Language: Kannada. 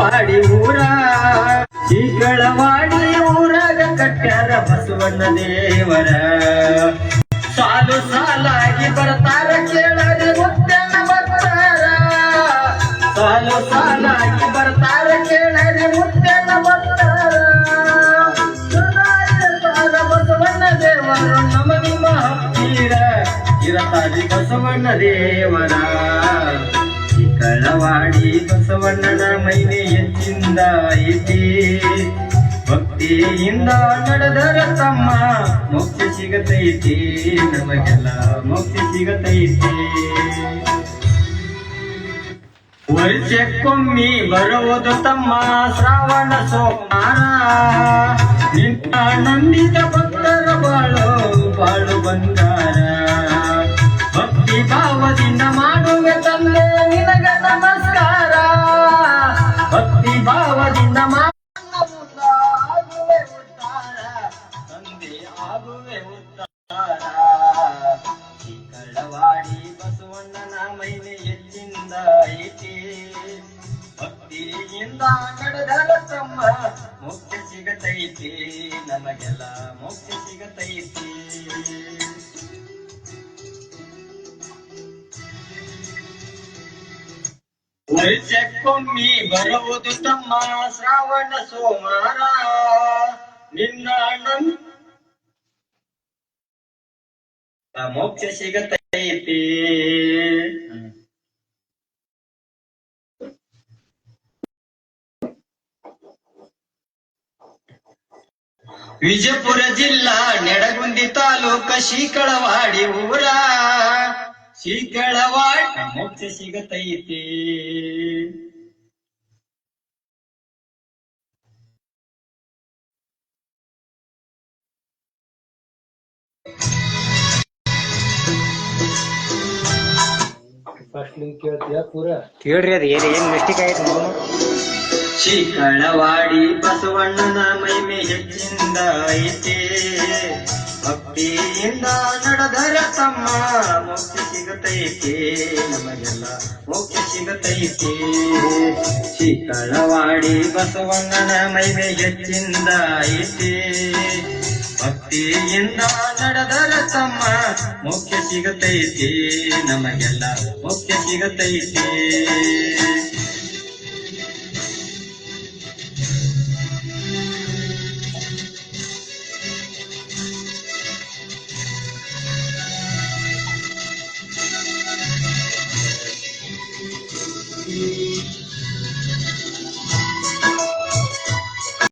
ಶಿಗಳವಾಡಿ ಊರ. ಶಿಗಳವಾಡಿ ಊರಾಗ ಕಟ್ಟ್ಯಾರ ಬಸವಣ್ಣ ದೇವರ. ಸಾಲು ಸಾಲಾಗಿ ಬರ್ತಾರ ಕೇಳದೆ ಮುತ್ತನ ಬರ್ತಾರ ಸಾಲು ಸಾಲಾಗಿ ಬರ್ತಾರ ಕೇಳದೆ ಮುತ್ತನ ಬರ್ತಾರ ಬಸವಣ್ಣ ದೇವರ ನಮ ಹತ್ತಿರ. ಇರತಾರಿ ಬಸವಣ್ಣ ದೇವರ. ಕಳವಾಡಿ ಬಸವಣ್ಣನ ಮೈನೆ ಹೆಚ್ಚಿಂದ ಐತಿ ಭಕ್ತಿಯಿಂದ ನಡೆದರ ತಮ್ಮ ಮುಕ್ತಿ ಸಿಗತೈತಿ, ನಮಗೆಲ್ಲ ಮುಕ್ತಿ ಸಿಗತೈತಿ. ವರ್ಷಕ್ಕೊಮ್ಮಿ ಬರುವುದು ತಮ್ಮ ಶ್ರಾವಣ ಸೋಮವಾರ. ನಿನ್ನ ನಂದಿತ ಭಕ್ತರ ಬಾಳು ಬಾಳು ಬಂಗಾರ ನಿನಗ ನಮಸ್ಕಾರ. ಭಕ್ತಿ ಭಾವದಿಂದ ತಂದೆ ಆಗುವೆ ಉದ್ಧಾರ ಕಳ್ಳವಾಡಿ ಬಸವಣ್ಣನ ಮೈನೆ ಎಲ್ಲಿಂದ ಐತಿ. ಭಕ್ತಿಯಿಂದ ಕಡದಲ ತಮ್ಮ ಮುಕ್ತಿ ಸಿಗತೈತಿ. ನಮಗೆಲ್ಲ ಮುಕ್ತಿ ಸಿಗತೈತಿ. ವರ್ಷಕ್ಕೊಮ್ಮಿ ಬರುವುದು ತಮ್ಮ ಶ್ರಾವಣ ಸೋಮವಾರ ನಿನ್ನ ನಂ ಮೋಕ್ಷ ಸಿಗತೈತಿ ವಿಜಯಪುರ ಜಿಲ್ಲಾ ನೆಡಗುಂದಿ ತಾಲೂಕ ಶೀಕಳವಾಡಿ ಊರ ಶೀಕಳವಾಡಿ ಮೋಕ್ಷ ಸಿಗತೈತಿ. ಫಸ್ಟ್ ಲಿಂಕ್ ಕೇಳ್ತೀಯ ಪೂರ? ಕೇಳ್ರಿ ಅದು ಏನ್ ಏನ್ ಮಿಸ್ಟೇಕ್ ಆಯ್ತು ನೋಡು. ಶ್ರೀಕಳವಾಡಿ ಬಸವಣ್ಣನ ಮಹಿಮೆ ಹೆಚ್ಚಿಂದ ಐತಿ. ಭಕ್ತಿಯಿಂದ ನಡೆದರ ತಮ್ಮ ಮುಕ್ತಿ ಸಿಗತೈತಿ ನಮಗೆಲ್ಲ ಮುಕ್ತಿ ಸಿಗತೈತೆ ಶೀತಳವಾಡಿ ಬಸವಣ್ಣನ ಮೈಮೆ ಹೆಚ್ಚಿಂದ ಐತಿ. ಭಕ್ತಿಯಿಂದ ನಡೆದರ ತಮ್ಮ ಮುಖ್ಯ ಸಿಗತೈತೆ ನಮಗೆಲ್ಲ ಮುಖ್ಯ ಸಿಗತೈತಿ